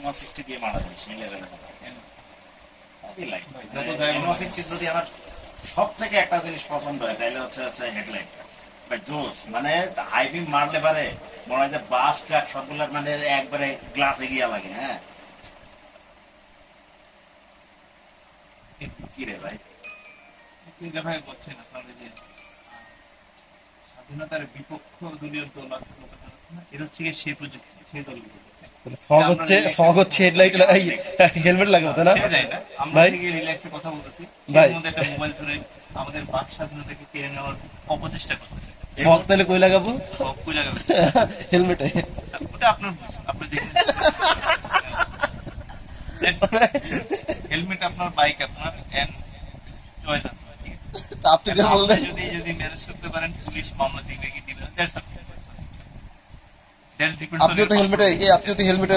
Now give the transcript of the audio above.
One sixty দিয়ে মারা যায় সেই লেভেলে যদি আমার সব থেকে একটা জিনিস পছন্দ হয় তাহলে হচ্ছে হচ্ছে বা জোস মানে হাই বিম মারলে পারে মনে হয় যে বাস ট্রাক সবগুলোর মানে একবারে গ্লাস লাগে হ্যাঁ? কি রে ভাই? ভাই বলছেন আপনার যে স্বাধীনতার বিপক্ষ দলীয় দল আছে এরা হচ্ছে সেই প্রযুক্তি সেই দলগুলো। ফগ হচ্ছে ফগ হচ্ছে হেডলাইট হেলমেট লাগাবো তাই না? ভাই। রিল্যাক্সে কথা বলতেছি। ভাই। একটা মোবাইল ধরে আমাদের বাক স্বাধীনতাকে কেড়ে নেওয়ার অপচেষ্টা করতেছে। ফগ তাহলে কই লাগাবো? সব কই লাগাবে? হেলমেটে ওটা আপনার আপনি দেখেন হেলমেট আপনার বাইক আপনার এন্ড চয়েস আপনার ঠিক আছে? তা আপনি যে আপনি বললেন। যদি যদি ম্যানেজ করতে পারেন পুলিশ মামলা আপনিও তো হেলমেটে এই আপনিও তো হেলমেটে